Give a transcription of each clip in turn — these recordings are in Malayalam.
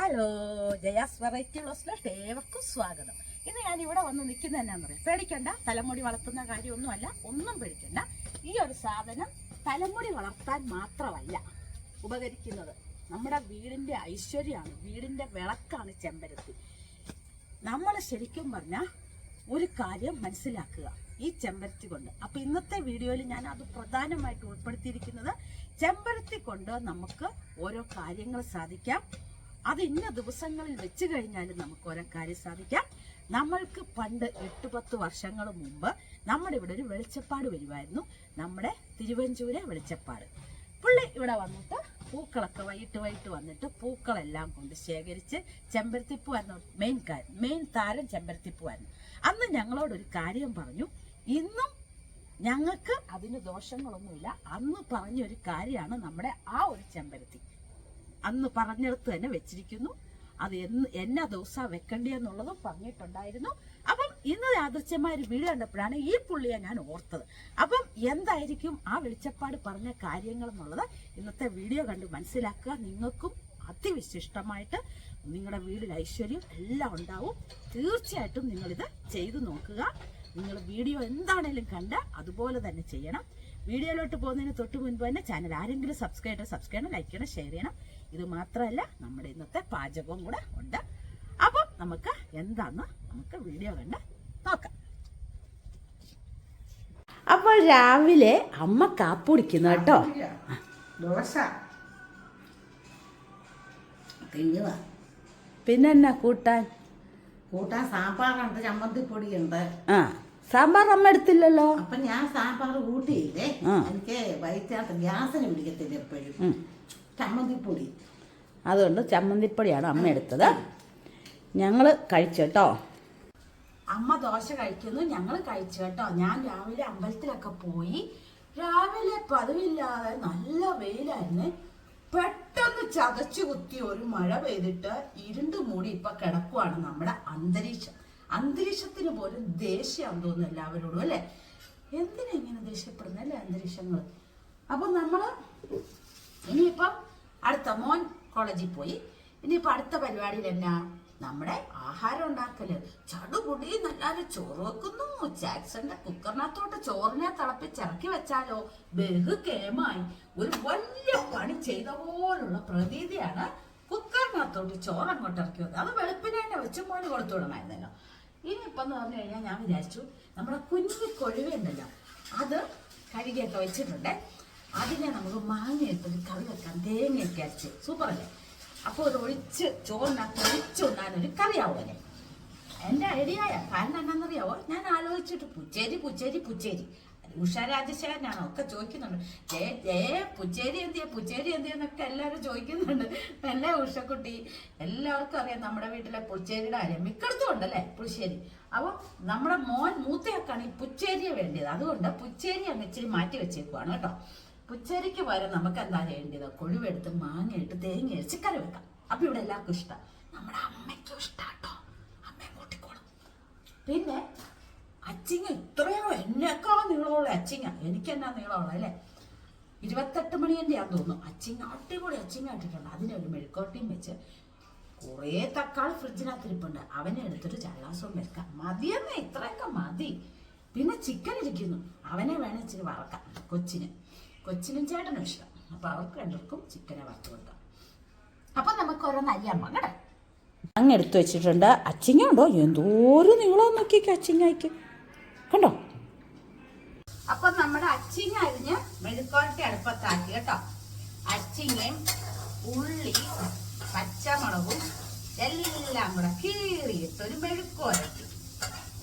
ഹലോ ജയാസ് വെറൈറ്റി ബ്ലോസിലോട്ട് ഏവർക്കും സ്വാഗതം. ഇന്ന് ഞാൻ ഇവിടെ വന്ന് നിൽക്കുന്ന എന്നാന്നറിയാം പേടിക്കണ്ട തലമുടി വളർത്തുന്ന കാര്യമൊന്നുമല്ല ഒന്നും പേടിക്കണ്ട. ഈ ഒരു സാധനം തലമുടി വളർത്താൻ മാത്രമല്ല ഉപകരിക്കുന്നത് നമ്മുടെ വീടിന്റെ ഐശ്വര്യമാണ് വീടിന്റെ വിളക്കാണ് ചെമ്പരത്തി. നമ്മൾ ശരിക്കും പറഞ്ഞാൽ ഒരു കാര്യം മനസ്സിലാക്കുക ഈ ചെമ്പരത്തി കൊണ്ട്. അപ്പൊ ഇന്നത്തെ വീഡിയോയിൽ ഞാൻ അത് പ്രധാനമായിട്ട് ഉൾപ്പെടുത്തിയിരിക്കുന്നത് ചെമ്പരത്തി കൊണ്ട് നമുക്ക് ഓരോ കാര്യങ്ങൾ സാധിക്കാം. അത് ഇന്ന ദിവസങ്ങളിൽ വെച്ച് കഴിഞ്ഞാൽ നമുക്ക് ഓരോ കാര്യം സാധിക്കാം. നമ്മൾക്ക് പണ്ട് എട്ട് പത്ത് വർഷങ്ങൾ മുമ്പ് നമ്മുടെ ഇവിടെ ഒരു വെളിച്ചപ്പാട് വരുമായിരുന്നു നമ്മുടെ തിരുവഞ്ചൂരെ വെളിച്ചപ്പാട്. പുള്ളി ഇവിടെ വന്നിട്ട് പൂക്കളൊക്കെ വൈകിട്ട് വൈകിട്ട് വന്നിട്ട് പൂക്കളെല്ലാം കൊണ്ട് ശേഖരിച്ച് ചെമ്പരത്തിപ്പൂ ആയിരുന്നു മെയിൻ കാര്യം മെയിൻ താരം ചെമ്പരത്തിപ്പൂ ആയിരുന്നു. അന്ന് ഞങ്ങളോടൊരു കാര്യം പറഞ്ഞു. ഇന്നും ഞങ്ങൾക്ക് അതിന് ദോഷങ്ങളൊന്നുമില്ല. അന്ന് പറഞ്ഞൊരു കാര്യമാണ് നമ്മുടെ ആ ഒരു ചെമ്പരത്തി. അന്ന് പറഞ്ഞെടുത്ത് തന്നെ വെച്ചിരിക്കുന്നു. അത് എന്ന് എന്നാ ദിവസം വെക്കണ്ടേന്നുള്ളതും പറഞ്ഞിട്ടുണ്ടായിരുന്നു. അപ്പം ഇന്ന് യാദൃശ്യമായ ഒരു വീഡിയോ കണ്ടപ്പോഴാണ് ഈ പുള്ളിയെ ഞാൻ ഓർത്തത്. അപ്പം എന്തായിരിക്കും ആ വെളിച്ചപ്പാട് പറഞ്ഞ കാര്യങ്ങൾ എന്നുള്ളത് ഇന്നത്തെ വീഡിയോ കണ്ട് മനസ്സിലാക്കുക. നിങ്ങൾക്കും അതിവിശിഷ്ടമായിട്ട് നിങ്ങളുടെ വീടിൽ ഐശ്വര്യം എല്ലാം ഉണ്ടാവും. തീർച്ചയായിട്ടും നിങ്ങളിത് ചെയ്തു നോക്കുക. നിങ്ങൾ വീഡിയോ എന്താണേലും കണ്ട് അതുപോലെ തന്നെ ചെയ്യണം. വീഡിയോയിലോട്ട് പോകുന്നതിന് തൊട്ട് മുൻപ് തന്നെ ചാനൽ ആരെങ്കിലും സബ്സ്ക്രൈബ് ചെയ്യണം സബ്സ്ക്രൈബ് ചെയ്യണം ലൈക്ക് ചെയ്യണം ഷെയർ ചെയ്യണം. ഇത് മാത്രമല്ല നമ്മുടെ ഇന്നത്തെ പാചകവും കൂടെ ഉണ്ട്. അപ്പം നമുക്ക് എന്താന്ന് നമുക്ക് വീഡിയോ കണ്ട് നോക്കാം. അപ്പോൾ രാവിലെ അമ്മ കാപ്പുടിക്കുന്നു കേട്ടോ. ദോശ. പിന്നെ എന്നാ കൂട്ടാൻ? കൂട്ടാൻ സാമ്പാറുണ്ട് ചമ്മന്തിപ്പൊടിയുണ്ട്. ആ സാമ്പാർ അമ്മ എടുത്തില്ലല്ലോ? അപ്പൊ ഞാൻ സാമ്പാർ കൂട്ടിയില്ലേ. എനിക്ക് വൈറ്റ് ഗ്യാസിന് പിടിക്കത്തില്ല എപ്പോഴും. ചമ്മന്തിപ്പൊടി. അതുകൊണ്ട് ചമ്മന്തിപ്പൊടിയാണ് അമ്മ എടുത്തത്. ഞങ്ങൾ കഴിച്ചു കേട്ടോ. അമ്മ ദോശ കഴിക്കുന്നു ഞങ്ങൾ കഴിച്ചു കേട്ടോ. ഞാൻ രാവിലെ അമ്പലത്തിലൊക്കെ പോയി രാവിലെ പതിവില്ലാതെ നല്ല വെയിലായിരുന്നു. പെട്ടെന്ന് ചതച്ചു കുത്തി ഒരു മഴ പെയ്തിട്ട് ഇരുണ്ട് മൂടി ഇപ്പൊ കിടക്കുവാണ് നമ്മുടെ അന്തരീക്ഷം. അന്തരീക്ഷത്തിന് പോലും ദേഷ്യം തോന്നുന്നു എല്ലാവരോടും അല്ലെ? എന്തിനാ ഇങ്ങനെ ദേഷ്യപ്പെടുന്നത് അല്ലേ അന്തരീക്ഷങ്ങൾ അപ്പൊ നമ്മൾ ഇനിയിപ്പം അടുത്ത മോൻ കോളേജിൽ പോയി. ഇനിയിപ്പോൾ അടുത്ത പരിപാടിയിൽ എന്നാ? നമ്മുടെ ആഹാരം ഉണ്ടാക്കൽ. ചടുപുടി നല്ലാതെ ചോറ് വെക്കുന്നു. ജാക്സന്റെ കുക്കറിനകത്തോട്ട് ചോറിനെ തിളപ്പിച്ചിറക്കി വെച്ചാലോ? ബഹു കേമായി. ഒരു വലിയ പണി ചെയ്ത പോലുള്ള പ്രതീതിയാണ് കുക്കറിനകത്തോട്ട് ചോറ് അങ്ങോട്ട് ഇറക്കി വെക്കുക അത് വെളുപ്പിനെ തന്നെ വെച്ച് മോന് കൊടുത്തു വിടണമായിരുന്നല്ലോ. ഇനിയിപ്പം എന്ന് പറഞ്ഞു കഴിഞ്ഞാൽ ഞാൻ വിചാരിച്ചു നമ്മുടെ കുഞ്ഞു കൊഴുവുണ്ടല്ലോ അത് കഴുകിയൊക്കെ വെച്ചിട്ടുണ്ട്. അതിനെ നമുക്ക് മാങ്ങയിട്ട് കറി വെക്കാം. തേങ്ങയൊക്കെ അരച്ച്. സൂപ്പറല്ലേ? അപ്പോൾ ഒരു ഒഴിച്ച് ചോറിനകത്ത് ഒഴിച്ച് ഉണ്ണാനൊരു കറിയാവുമല്ലേ എന്റെ ഐഡിയയ. കാരണം എന്താണെന്നറിയാവോ? ഞാൻ ആലോചിച്ചിട്ട് പുച്ചേരി പുച്ചേരി പുച്ചേരി. ഉഷ രാജശേഖരനാണ് ഒക്കെ ചോദിക്കുന്നുണ്ട്. ജയ ജയ പുച്ചേരി എന്തിയാ പുച്ചേരി എന്തിയെന്നൊക്കെ എല്ലാവരും ചോദിക്കുന്നുണ്ട്. അല്ലേ ഉഷക്കുട്ടി എല്ലാവർക്കും അറിയാം നമ്മുടെ വീട്ടിലെ പുച്ചേരിയുടെ കാര്യം. മിക്കടത്തും ഉണ്ടല്ലേ പുളിശ്ശേരി? അപ്പോൾ നമ്മുടെ മോൻ മൂത്തയൊക്കെയാണ് ഈ പുച്ചേരിയെ വേണ്ടിയത്. അതുകൊണ്ട് പുച്ചേരി അങ്ങ് ഇച്ചിരി മാറ്റി വെച്ചേക്കുവാണ് കേട്ടോ. പുച്ചേരിക്ക് പകരം നമുക്ക് എന്താ ചെയ്യേണ്ടത്? കൊഴുവെടുത്ത് മാങ്ങയിട്ട് തേങ്ങ അരച്ച് കറി വെക്കാം. അപ്പൊ ഇവിടെ എല്ലാവർക്കും ഇഷ്ടം. നമ്മുടെ അമ്മയ്ക്കും ഇഷ്ടാട്ടോ അമ്മ കൂട്ടിക്കോളും. പിന്നെ അച്ചിങ്ങ ഇത്രയോ എന്നെക്കാളും നീളമുള്ള അച്ചിങ്ങ. എനിക്ക് എന്നാ നീളമുള്ള അല്ലേ? ഇരുപത്തെട്ട് മണിയന്റെ ആണെന്ന് തോന്നുന്നു. അച്ചിങ്ങ അടിപൊളി അച്ചിങ്ങ ഇട്ടിട്ടുണ്ട്. ഒരു മെഴുക്കോട്ടിയും വെച്ച് കുറേ തക്കാളി ഫ്രിഡ്ജിനകത്ത് ഇരിപ്പുണ്ട് അവനെ എടുത്തിട്ട് ചള്ളാസവും വെക്കാം. മതിയെന്നേ ഇത്രയൊക്കെ മതി. പിന്നെ ചിക്കൻ ഇരിക്കുന്നു. അവനെ വേണം ഇച്ചിരി വറക്കാം. കൊച്ചിന്. കൊച്ചിനും ചേട്ടനും ഇഷ്ടം. അപ്പൊ അവർക്ക് രണ്ടുപേർക്കും ചിക്കനെ വറുത്ത് കൊടുക്കാം. അപ്പൊ നമുക്ക് ഓരോന്ന് അരിയാൻ കേട്ടെ അങ്ങ് എടുത്തു വെച്ചിട്ടുണ്ട്. അച്ചിങ്ങ ഉണ്ടോ? എന്തോരം നീളം നോക്കിയൊക്കെ അച്ചിങ്ങയ്ക്ക്. കണ്ടോ? അപ്പൊ നമ്മുടെ അച്ചിങ്ങ അരിഞ്ഞ് മെഴുക്കോരട്ടി അടുപ്പത്താക്കി കേട്ടോ. അച്ചിങ്ങയും ഉള്ളി പച്ചമുളകും എല്ലാം കൂടെ കീറിയിട്ട് ഒരു മെഴുക്കോരട്ടി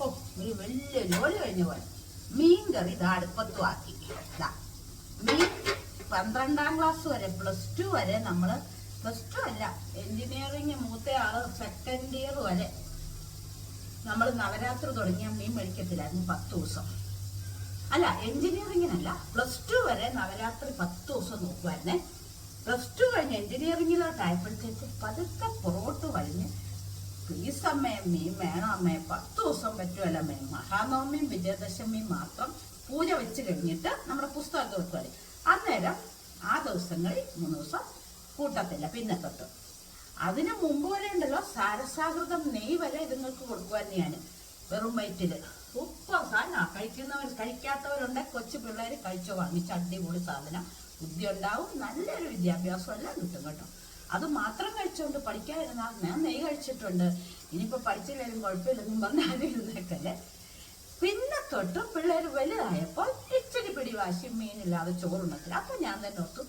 ഓ ഒരു വലിയ ലോൽ കഴിഞ്ഞ പോലെ. മീൻ കറി ഇത് അടുപ്പത്തും ആക്കി. ഇതാ മീൻ പന്ത്രണ്ടാം ക്ലാസ് വരെ പ്ലസ് ടു വരെ നമ്മൾ പ്ലസ് ടു അല്ല എഞ്ചിനീയറിങ് മൂത്ത ആൾ സെക്കൻഡ് ഇയർ വരെ നമ്മൾ നവരാത്രി തുടങ്ങിയ മീൻ മേടിക്കത്തില്ലായിരുന്നു പത്ത് ദിവസം. അല്ല എഞ്ചിനീയറിങ്ങിനല്ല പ്ലസ് ടു വരെ നവരാത്രി പത്ത് ദിവസം നോക്കുമായിരുന്നേ പ്ലസ് ടു കഴിഞ്ഞ് എഞ്ചിനീയറിങ്ങിലോട്ടായപ്പോഴത്തേക്ക് പതുക്കെ പുറകോട്ട് വലിഞ്ഞ് പ്ലീസ് അമ്മേ മീൻ വേണം അമ്മേ പത്ത് ദിവസം പറ്റുമല്ല അമ്മേ മഹാനവമിയും വിജയദശമിയും മാത്രം പൂജ വെച്ച് കഴിഞ്ഞിട്ട് നമ്മുടെ പുസ്തകത്ത് വെക്കുകയാണ് അന്നേരം ആ ദിവസങ്ങളിൽ മൂന്ന് ദിവസം കൂട്ടത്തില്ല പിന്നെ തൊട്ട്. അതിനു മുമ്പ് വരെ ഉണ്ടല്ലോ സാരസാകൃതം നെയ് വരെ ഇതുങ്ങൾക്ക് കൊടുക്കുവാൻ ഞാൻ. വെറും വയറ്റിൽ ഉപ്പ സാധന. കഴിക്കുന്നവർ കഴിക്കാത്തവരുണ്ട്. കൊച്ചു പിള്ളേർ കഴിച്ചു വാങ്ങിച്ച അടിപൊളി സാധനം. ബുദ്ധി ഉണ്ടാവും നല്ലൊരു വിദ്യാഭ്യാസം എല്ലാം കിട്ടും കേട്ടോ. അത് മാത്രം കഴിച്ചുകൊണ്ട് പഠിക്കാതിരുന്നാൽ ഞാൻ നെയ് കഴിച്ചിട്ടുണ്ട്. ഇനിയിപ്പോൾ പഠിച്ചില്ലെങ്കിലും കുഴപ്പമില്ലെന്നും പറഞ്ഞാലും ഇരുന്നേക്കല്ലേ പിന്നെ തൊട്ട് പിള്ളേർ വലുതായപ്പോൾ ഇച്ചിരി പിടിവാശി മീനില്ലാതെ ചോറുണ്ടത്തില്ല അപ്പൊ ഞാൻ തന്നെ ഓർത്തു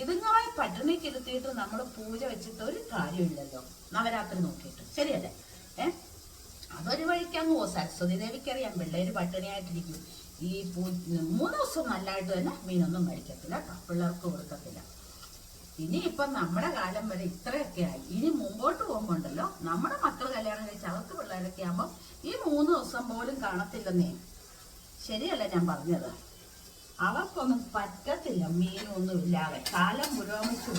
ഇതുങ്ങളെ പട്ടിണിക്ക് ഇരുത്തിയിട്ട് നമ്മൾ പൂജ വെച്ചിട്ട് ഒരു കാര്യമില്ലല്ലോ. നവരാത്രി നോക്കിയിട്ട്. ശരിയല്ലേ? ഏ? അതൊരു വഴിക്ക് അങ്ങ് പോ സരസ്വതി ദേവിക്കറിയാം പിള്ളേര് പട്ടിണിയായിട്ടിരിക്കും ഈ പൂ മൂന്ന് ദിവസം നല്ലതായിട്ട് തന്നെ മീനൊന്നും മേടിക്കത്തില്ല പിള്ളേർക്ക് കൊടുക്കത്തില്ല. ഇനി ഇപ്പം നമ്മുടെ കാലം വരെ ഇത്രയൊക്കെ ആയി. ഇനി മുമ്പോട്ട് പോകുമ്പോണ്ടല്ലോ നമ്മുടെ മക്കൾ കല്യാണം കഴിച്ച് അവർക്ക് പിള്ളേരൊക്കെ ആകുമ്പോൾ ഈ മൂന്ന് ദിവസം പോലും കാണത്തില്ലെന്നേ. ശരിയല്ല ഞാൻ പറഞ്ഞത്? അവർക്കൊന്നും പറ്റത്തില്ല മീനൊന്നും ഇല്ലാതെ കാലം പുരോഗമിച്ചു.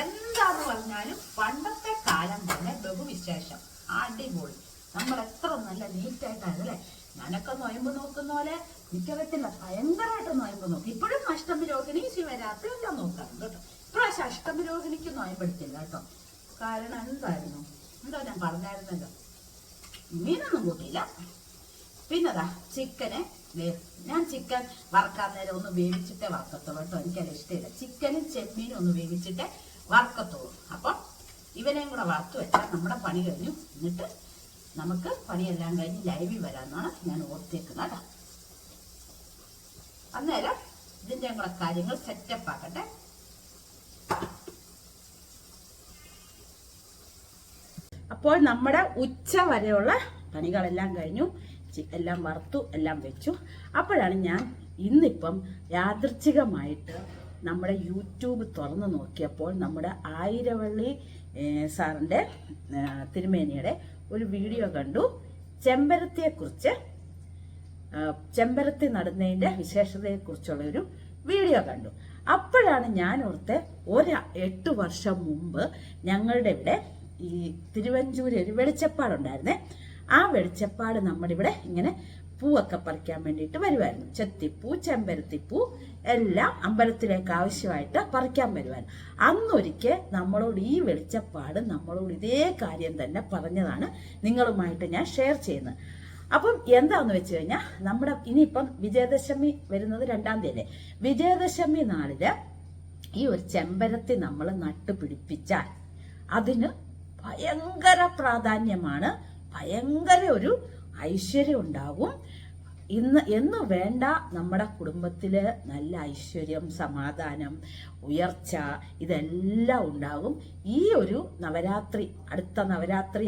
എന്താന്ന് പറഞ്ഞാലും പണ്ടത്തെ കാലം തന്നെ ബഹുവിശേഷം. അടിപൊളി. നമ്മൾ എത്ര നല്ല നീറ്റായിട്ടാണ് അല്ലേ ഞാനൊക്കെ നൊയമ്പ് നോക്കുന്ന പോലെ എനിക്കറിയത്തില്ല ഭയങ്കരമായിട്ട് നൊയമ്പ് നോക്കും. ഇപ്പോഴും അഷ്ടമി രോഹിണി ശിവരാത്രി എല്ലാം നോക്കാറുണ്ട് കേട്ടോ. ഇപ്രാവശ്യം അഷ്ടമി രോഹിണിക്ക് നൊയമ്പെടുത്തില്ല കേട്ടോ. കാരണം എന്തായിരുന്നു? എന്താ ഞാൻ പറഞ്ഞായിരുന്നല്ലോ. മീനൊന്നും കൂട്ടിയില്ല. പിന്നെതാ ചിക്കന് ഞാൻ ചിക്കൻ വറക്കാൻ നേരം ഒന്ന് വേവിച്ചിട്ടേ വറക്കത്തുള്ളൂ കേട്ടോ. എനിക്കത് ഇഷ്ടമില്ല. ചിക്കനും ചെമ്മീനും ഒന്ന് വേവിച്ചിട്ടേ വറക്കത്തുള്ളൂ. അപ്പം ഇവനെയും കൂടെ വറുത്ത് വെച്ചാൽ നമ്മുടെ പണി കഴിഞ്ഞു. എന്നിട്ട് നമുക്ക് പണിയെല്ലാം കഴിഞ്ഞ് ലൈവിൽ വരാമെന്നാണ് ഞാൻ ഓർത്തേക്കുന്നത് കേട്ടോ. അന്നേരം ഇതിന്റെയും കൂടെ കാര്യങ്ങൾ സെറ്റപ്പ് ആക്കട്ടെ. അപ്പോൾ നമ്മുടെ ഉച്ച വരെയുള്ള പണികളെല്ലാം കഴിഞ്ഞു. എല്ലാം വറുത്തു എല്ലാം വെച്ചു. അപ്പോഴാണ് ഞാൻ ഇന്നിപ്പം യാദൃച്ഛികമായിട്ട് നമ്മുടെ യൂട്യൂബ് തുറന്നു നോക്കിയപ്പോൾ നമ്മുടെ ആയിരവള്ളി സാറിന്റെ തിരുമേനിയുടെ ഒരു വീഡിയോ കണ്ടു. ചെമ്പരത്തിയെക്കുറിച്ച് ചെമ്പരത്തി നടുന്നതിന്റെ വിശേഷതയെക്കുറിച്ചുള്ള ഒരു വീഡിയോ കണ്ടു. അപ്പോഴാണ് ഞാൻ ഓർത്ത് ഒരു എട്ട് വർഷം മുമ്പ് ഞങ്ങളുടെ ഇവിടെ ഈ തിരുവഞ്ചൂര് ഒരു വെളിച്ചപ്പാടുണ്ടായിരുന്നേ. ആ വെളിച്ചപ്പാട് നമ്മളിവിടെ ഇങ്ങനെ പൂവൊക്കെ പറിക്കാൻ വേണ്ടിയിട്ട് വരുമായിരുന്നു ചെത്തിപ്പൂ ചെമ്പരത്തിപ്പൂ എല്ലാം അമ്പലത്തിലേക്ക് ആവശ്യമായിട്ട് പറിക്കാൻ വരുമായിരുന്നു അന്നൊരിക്കൽ നമ്മളോട് ഈ വെളിച്ചപ്പാട് നമ്മളോട് ഇതേ കാര്യം തന്നെ പറഞ്ഞതാണ്. നിങ്ങളുമായിട്ട് ഞാൻ ഷെയർ ചെയ്യുന്നത്. അപ്പം എന്താന്ന് വെച്ച് കഴിഞ്ഞാൽ നമ്മുടെ ഇനിയിപ്പം വിജയദശമി വരുന്നത് രണ്ടാം തീയതി വിജയദശമി നാളിൽ ഈ ഒരു ചെമ്പരത്തി നമ്മൾ നട്ടുപിടിപ്പിച്ചാൽ അതിന് ഭയങ്കര പ്രാധാന്യമാണ്. ഭയങ്കര ഒരു ഐശ്വര്യം ഉണ്ടാകും ഇന്ന് എന്ന് വേണ്ട നമ്മുടെ കുടുംബത്തിൽ നല്ല ഐശ്വര്യം സമാധാനം ഉയർച്ച ഇതെല്ലാം ഉണ്ടാകും ഈ ഒരു നവരാത്രി അടുത്ത നവരാത്രി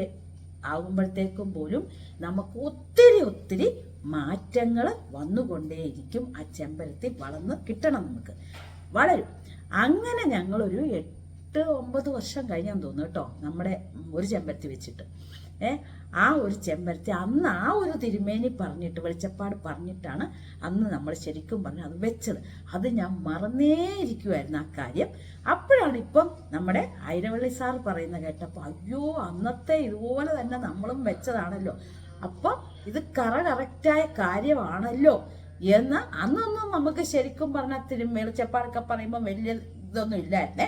ആകുമ്പോഴത്തേക്കും പോലും നമുക്ക് ഒത്തിരി ഒത്തിരി മാറ്റങ്ങൾ വന്നുകൊണ്ടേയിരിക്കും. ആ ചെമ്പരത്തി വളർന്ന് കിട്ടണം നമുക്ക്. വളരും. അങ്ങനെ ഞങ്ങളൊരു എട്ട് ഒമ്പത് വർഷം കഴിഞ്ഞാൽ തോന്നുന്നു കേട്ടോ നമ്മുടെ ഒരു ചെമ്പരത്തി വെച്ചിട്ട്. ഏ ആ ഒരു ചെമ്പരത്തി അന്ന് ആ ഒരു തിരുമേനി പറഞ്ഞിട്ട് വെളിച്ചപ്പാട് പറഞ്ഞിട്ടാണ് അന്ന് നമ്മൾ ശരിക്കും പറഞ്ഞ് അത് വെച്ചത്. അത് ഞാൻ മറന്നേ ഇരിക്കുമായിരുന്നു ആ കാര്യം. അപ്പോഴാണ് ഇപ്പം നമ്മുടെ ഐരവള്ളി സാർ പറയുന്ന കേട്ടപ്പോൾ അയ്യോ അന്നത്തെ ഇതുപോലെ തന്നെ നമ്മളും വെച്ചതാണല്ലോ. അപ്പം ഇത് കറ കറക്റ്റായ കാര്യമാണല്ലോ എന്ന് അന്നൊന്നും നമുക്ക് ശരിക്കും പറഞ്ഞാൽ തിരുമേളിച്ചപ്പാടൊക്കെ പറയുമ്പോൾ വലിയ ഇതൊന്നും ഇല്ലായിരുന്നേ.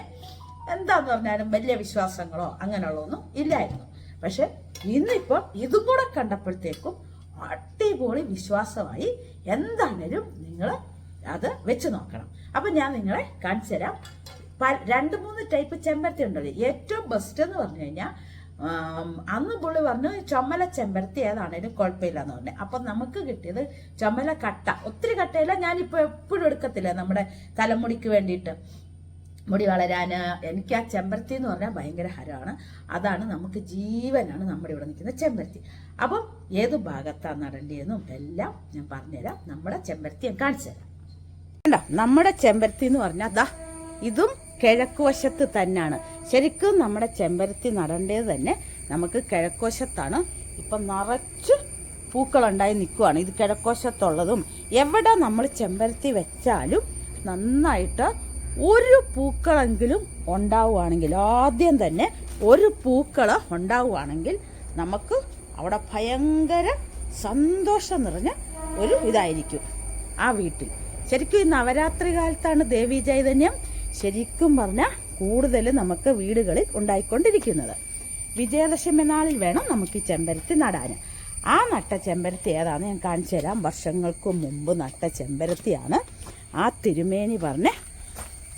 എന്താന്ന് പറഞ്ഞാലും വലിയ വിശ്വാസങ്ങളോ അങ്ങനെയുള്ളതൊന്നും ഇല്ലായിരുന്നു. പക്ഷെ ഇന്നിപ്പം ഇതും കൂടെ കണ്ടപ്പോഴത്തേക്കും അടിപൊളി വിശ്വാസമായി എന്താണേലും നിങ്ങൾ അത് വെച്ച് നോക്കണം. അപ്പൊ ഞാൻ നിങ്ങളെ കാണിച്ചു തരാം. രണ്ട് മൂന്ന് ടൈപ്പ് ചെമ്പരത്തി ഉണ്ടല്ലോ. ഏറ്റവും ബെസ്റ്റ് എന്ന് പറഞ്ഞു കഴിഞ്ഞാൽ അന്ന് പുള്ളി പറഞ്ഞു ചുമല ചെമ്പരത്തി ഏതാണേലും കുഴപ്പമില്ല എന്ന് പറഞ്ഞു. അപ്പൊ നമുക്ക് കിട്ടിയത് ചുമല കട്ട. ഒത്തിരി കട്ടയില്ല ഞാനിപ്പോ എപ്പോഴും എടുക്കത്തില്ല നമ്മുടെ തലമുടിക്ക് വേണ്ടിയിട്ട്. മുടി വളരാൻ എനിക്ക് ആ ചെമ്പരത്തി എന്ന് പറഞ്ഞാൽ ഭയങ്കര ഹരമാണ്. അതാണ് നമുക്ക് ജീവനാണ് നമ്മുടെ ഇവിടെ നിൽക്കുന്ന ചെമ്പരത്തി. അപ്പം ഏത് ഭാഗത്താണ് നടേണ്ടതെന്നും എല്ലാം ഞാൻ പറഞ്ഞുതരാം. നമ്മുടെ ചെമ്പരത്തി ഞാൻ കാണിച്ചു തരാം. കണ്ടോ നമ്മുടെ ചെമ്പരത്തി എന്ന് പറഞ്ഞാൽ ദാ ഇതും കിഴക്കുവശത്ത് തന്നെയാണ്. ശരിക്കും നമ്മുടെ ചെമ്പരത്തി നടേണ്ടത് തന്നെ നമുക്ക് കിഴക്കുവശത്താണ് ഇപ്പം നിറച്ച് പൂക്കളുണ്ടായി നിൽക്കുവാണ്. ഇത് കിഴക്കോശത്തുള്ളതും എവിടെ നമ്മൾ ചെമ്പരത്തി വെച്ചാലും നന്നായിട്ട് ഒരു പൂക്കളെങ്കിലും ഉണ്ടാവുകയാണെങ്കിൽ ആദ്യം തന്നെ ഒരു പൂക്കൾ ഉണ്ടാവുകയാണെങ്കിൽ നമുക്ക് അവിടെ ഭയങ്കര സന്തോഷം നിറഞ്ഞ ഒരു ഇതായിരിക്കും ആ വീട്ടിൽ. ശരിക്കും ഈ നവരാത്രി കാലത്താണ് ദേവി ചൈതന്യം ശരിക്കും പറഞ്ഞാൽ കൂടുതൽ നമുക്ക് വീടുകളിൽ ഉണ്ടായിക്കൊണ്ടിരിക്കുന്നത്. വിജയദശമി നാളിൽ വേണം നമുക്ക് ഈ ചെമ്പരത്തി നടാൻ. ആ നട്ട ചെമ്പരത്തി ഏതാണെന്ന് ഞാൻ കാണിച്ചു തരാം വർഷങ്ങൾക്ക് മുമ്പ് നട്ട ചെമ്പരത്തിയാണ് ആ തിരുമേനി പറഞ്ഞ്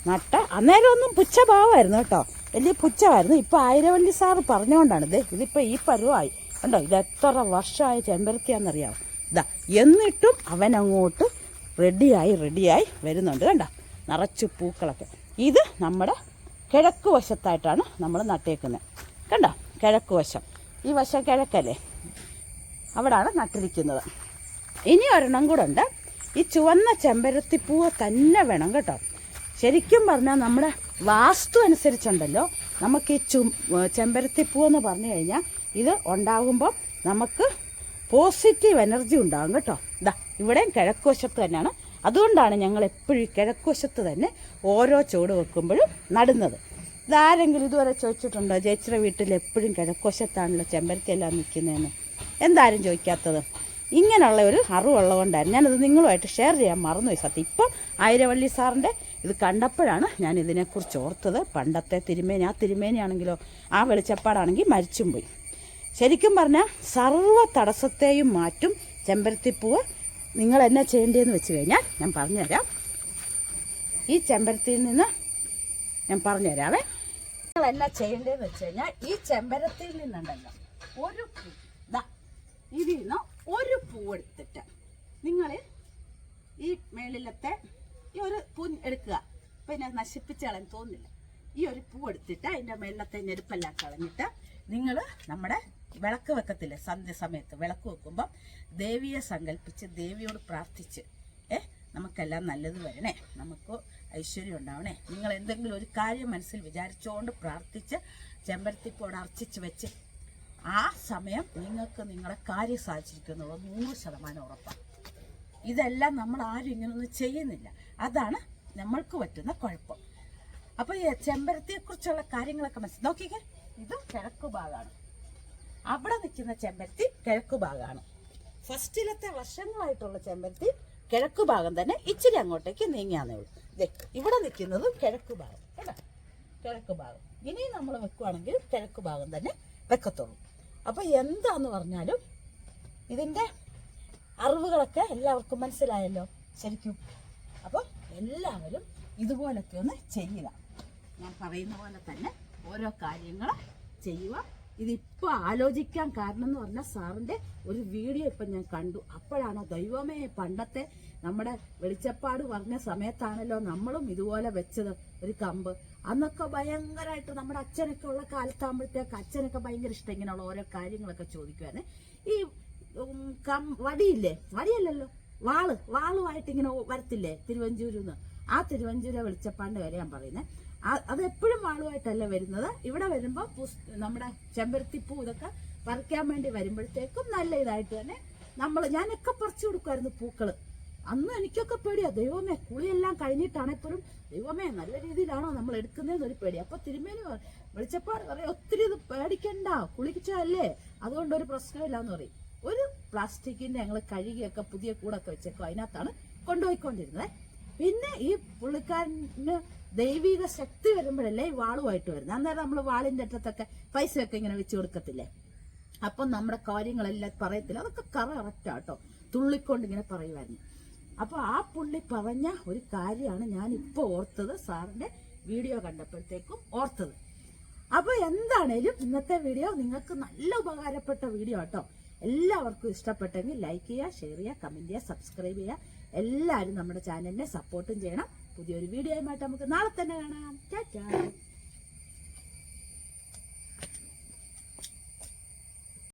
നട്ട. അന്നേരം ഒന്നും പുച്ഛഭാവമായിരുന്നു കേട്ടോ. വലിയ പുച്ഛമായിരുന്നു. ഇപ്പം ആയിരവള്ളി സാറ് പറഞ്ഞുകൊണ്ടാണ് ഇത് ഇതിപ്പോൾ ഈ പരുവായി. കണ്ടോ ഇത് എത്ര വർഷമായ ചെമ്പരത്തിയാണെന്നറിയാമോ ഇതാ എന്നിട്ടും അവൻ അങ്ങോട്ട് റെഡിയായി റെഡിയായി വരുന്നുണ്ട്. കണ്ടോ നിറച്ച് പൂക്കളൊക്കെ. ഇത് നമ്മുടെ കിഴക്ക് വശത്തായിട്ടാണ് നമ്മൾ നട്ടേക്കുന്നത് കണ്ടോ കിഴക്ക് വശം. ഈ വശം കിഴക്കല്ലേ? അവിടാണ് നട്ടിരിക്കുന്നത്. ഇനി ഒരെണ്ണം കൂടെ ഉണ്ട്. ഈ ചുവന്ന ചെമ്പരത്തിപ്പൂവ് തന്നെ വേണം കേട്ടോ. ശരിക്കും പറഞ്ഞാൽ നമ്മുടെ വാസ്തു അനുസരിച്ചുണ്ടല്ലോ. നമുക്ക് ഈ ചു ചെമ്പരത്തിപ്പൂ എന്ന് പറഞ്ഞു കഴിഞ്ഞാൽ ഇത് ഉണ്ടാകുമ്പോൾ നമുക്ക് പോസിറ്റീവ് എനർജി ഉണ്ടാകും കേട്ടോ. ഇതാ ഇവിടെയും കിഴക്കുവശത്ത് തന്നെയാണ്. അതുകൊണ്ടാണ് ഞങ്ങൾ എപ്പോഴും കിഴക്കുവശത്ത് തന്നെ ഓരോ ചുവട് വെക്കുമ്പോഴും നടുന്നത്. ഇതാരെങ്കിലും ഇതുവരെ ചോദിച്ചിട്ടുണ്ടോ ചേച്ചിയുടെ വീട്ടിൽ എപ്പോഴും കിഴക്കുവശത്താണല്ലോ ചെമ്പരത്തിയെല്ലാം നിൽക്കുന്നതെന്ന്? എന്താരും ചോദിക്കാത്തത്? ഇങ്ങനെയുള്ള ഒരു അറിവുള്ളതുകൊണ്ടായിരുന്നു. ഞാനത് നിങ്ങളുമായിട്ട് ഷെയർ ചെയ്യാൻ മറന്നുപോയി സത്യം. ഇപ്പം ആയിരവള്ളി സാറിന്റെ ഇത് കണ്ടപ്പോഴാണ് ഞാൻ ഇതിനെക്കുറിച്ച് ഓർത്തത്. പണ്ടത്തെ തിരുമേനി ആ തിരുമേനിയാണെങ്കിലോ ആ വെളിച്ചപ്പാടാണെങ്കിൽ മരിച്ചും പോയി. ശരിക്കും പറഞ്ഞാൽ സർവ തടസ്സത്തെയും മാറ്റും ചെമ്പരത്തിപ്പൂവ് നിങ്ങൾ എന്നാ ചെയ്യേണ്ടതെന്ന് വെച്ച് കഴിഞ്ഞാൽ ഞാൻ പറഞ്ഞുതരാം. ഈ ചെമ്പരത്തിയിൽ നിന്ന് ഞാൻ പറഞ്ഞുതരാവേ. നിങ്ങൾ എന്നാ ചെയ്യേണ്ടതെന്ന് വെച്ച് കഴിഞ്ഞാൽ ഈ ചെമ്പരത്തിയിൽ നിന്നുണ്ടല്ലോ ഒരു ഇതിൽ നിന്ന് ഒരു പൂവെടുത്തിട്ട് നിങ്ങൾ ഈ മേളിലത്തെ ഈ ഒരു പൂ എടുക്കുക. പിന്നെ നശിപ്പിച്ച് കളയാൻ തോന്നില്ല ഈ ഒരു പൂ എടുത്തിട്ട് അതിന്റെ മേളത്തെ ഞെരുപ്പെല്ലാം കളഞ്ഞിട്ട് നിങ്ങൾ നമ്മുടെ വിളക്ക് വെക്കത്തില്ലേ? സന്ധ്യ സമയത്ത് വിളക്ക് വെക്കുമ്പം ദേവിയെ സങ്കല്പിച്ച് ദേവിയോട് പ്രാർത്ഥിച്ച് ഏ നമുക്കെല്ലാം നല്ലത് വരണേ. നമുക്ക് ഐശ്വര്യം ഉണ്ടാവണേ. നിങ്ങൾ എന്തെങ്കിലും ഒരു കാര്യം മനസ്സിൽ വിചാരിച്ചുകൊണ്ട് പ്രാർത്ഥിച്ച് ചെമ്പരത്തിപ്പോട് അർച്ചിച്ച് വെച്ച് ആ സമയം നിങ്ങൾക്ക് നിങ്ങളുടെ കാര്യം സാധിച്ചിരിക്കുന്നുള്ള നൂറ് ശതമാനം ഉറപ്പാണ്. ഇതെല്ലാം നമ്മൾ ആരും ഇങ്ങനൊന്നും ചെയ്യുന്നില്ല. അതാണ് നമ്മൾക്ക് പറ്റുന്ന കുഴപ്പം. അപ്പോൾ ഈ ചെമ്പരത്തിയെക്കുറിച്ചുള്ള കാര്യങ്ങളൊക്കെ മനസ്സിൽ നോക്കിക്കേ ഇത് കിഴക്കു ഭാഗമാണ് അവിടെ നിൽക്കുന്ന ചെമ്പരത്തി കിഴക്കു ഭാഗമാണ് ഫസ്റ്റിലത്തെ വർഷങ്ങളായിട്ടുള്ള ചെമ്പരത്തി കിഴക്കു ഭാഗം തന്നെ ഇച്ചിരി അങ്ങോട്ടേക്ക് നീങ്ങിയാന്നേ ഉള്ളൂ. ദേ ഇവിടെ നിൽക്കുന്നതും കിഴക്കു ഭാഗം കേട്ടോ? കിഴക്ക് ഭാഗം. ഇനി നമ്മൾ വെക്കുവാണെങ്കിൽ കിഴക്ക് ഭാഗം തന്നെ വെക്കത്തുള്ളൂ. അപ്പോൾ എന്താന്ന് പറഞ്ഞാലും ഇതിന്റെ അറിവുകളൊക്കെ എല്ലാവർക്കും മനസ്സിലായല്ലോ ശരിക്കും. അപ്പോൾ എല്ലാവരും ഇതുപോലൊക്കെ ഒന്ന് ചെയ്യുക. ഞാൻ പറയുന്ന പോലെ തന്നെ ഓരോ കാര്യങ്ങൾ ചെയ്യുക. ഇതിപ്പോൾ ആലോചിക്കാൻ കാരണം എന്ന് പറഞ്ഞാൽ സാറിന്റെ ഒരു വീഡിയോ ഇപ്പം ഞാൻ കണ്ടു. അപ്പോഴാണ് ദൈവമേ പണ്ടത്തെ നമ്മുടെ വെളിച്ചപ്പാട് പറഞ്ഞ സമയത്താണല്ലോ നമ്മളും ഇതുപോലെ വെച്ചത് ഒരു കമ്പ്. അന്നൊക്കെ ഭയങ്കരമായിട്ട് നമ്മുടെ അച്ഛനൊക്കെ ഉള്ള കാലത്താകുമ്പോഴത്തേക്ക് അച്ഛനൊക്കെ ഭയങ്കര ഇഷ്ടം ഇങ്ങനെയുള്ള ഓരോ കാര്യങ്ങളൊക്കെ ചോദിക്കുവാണ് ഈ കം വടിയില്ലേ? വടിയല്ലല്ലോ. വാൾ. വാളുമായിട്ട് ഇങ്ങനെ വരത്തില്ലേ? തിരുവഞ്ചൂരിന്ന്. ആ തിരുവഞ്ചൂരെ വെളിച്ചപ്പാണ്ട് വരെ ഞാൻ പറയുന്നത് അത് എപ്പോഴും വാളുമായിട്ടല്ല വരുന്നത്. ഇവിടെ വരുമ്പോൾ നമ്മുടെ ചെമ്പരത്തിപ്പൂ ഇതൊക്കെ പറിക്കാൻ വേണ്ടി വരുമ്പോഴത്തേക്കും നല്ല ഇതായിട്ട് തന്നെ നമ്മൾ ഞാനൊക്കെ പറിച്ചു കൊടുക്കുമായിരുന്നു പൂക്കൾ അന്ന് എനിക്കൊക്കെ പേടിയാ. ദൈവമേ കുളിയെല്ലാം കഴിഞ്ഞിട്ടാണ് എപ്പോഴും ദൈവമേ നല്ല രീതിയിലാണോ നമ്മൾ എടുക്കുന്നതെന്ന് ഒരു പേടി അപ്പൊ തിരുമേനി വെളിച്ചപ്പാട് പറയാം ഒത്തിരി ഇത് പേടിക്കണ്ട. കുളിച്ചല്ലേ അതുകൊണ്ട് ഒരു പ്രശ്നമില്ല എന്ന് പറയും. ഒരു പ്ലാസ്റ്റിക്കിന്റെ ഞങ്ങൾ കഴുകിയൊക്കെ പുതിയ കൂടൊക്കെ വെച്ചേക്കും. അതിനകത്താണ് കൊണ്ടുപോയിക്കൊണ്ടിരുന്നത്. പിന്നെ ഈ പുള്ളിക്കാരന് ദൈവിക ശക്തി വരുമ്പോഴല്ലേ ഈ വാളുമായിട്ട് വരുന്നത്. അന്നേരം നമ്മൾ വാളിന്റെ അറ്റത്തൊക്കെ പൈസയൊക്കെ ഇങ്ങനെ വെച്ച് കൊടുക്കത്തില്ലേ? അപ്പം നമ്മുടെ കാര്യങ്ങളെല്ലാം പറയത്തില്ല. അതൊക്കെ കറ കറക്റ്റാ കേട്ടോ തുള്ളിക്കൊണ്ട് ഇങ്ങനെ പറയുമായിരുന്നു അപ്പോൾ ആ പുള്ളി പറഞ്ഞ ഒരു കാര്യമാണ് ഞാൻ ഇപ്പോൾ ഓർത്തത്. സാറിന്റെ വീഡിയോ കണ്ടപ്പോഴത്തേക്കും ഓർത്തത്. അപ്പോൾ എന്താണേലും ഇന്നത്തെ വീഡിയോ നിങ്ങൾക്ക് നല്ല ഉപകാരപ്പെട്ട വീഡിയോ കേട്ടോ എല്ലാവർക്കും ഇഷ്ടപ്പെട്ടെങ്കിൽ ലൈക്ക് ചെയ്യുക ഷെയർ ചെയ്യുക കമന്റ് ചെയ്യുക സബ്സ്ക്രൈബ് ചെയ്യുക. എല്ലാവരും നമ്മുടെ ചാനലിനെ സപ്പോർട്ടും ചെയ്യണം. പുതിയൊരു വീഡിയോയുമായിട്ട് നമുക്ക് നാളെ തന്നെ കാണാം. ടാറ്റാ.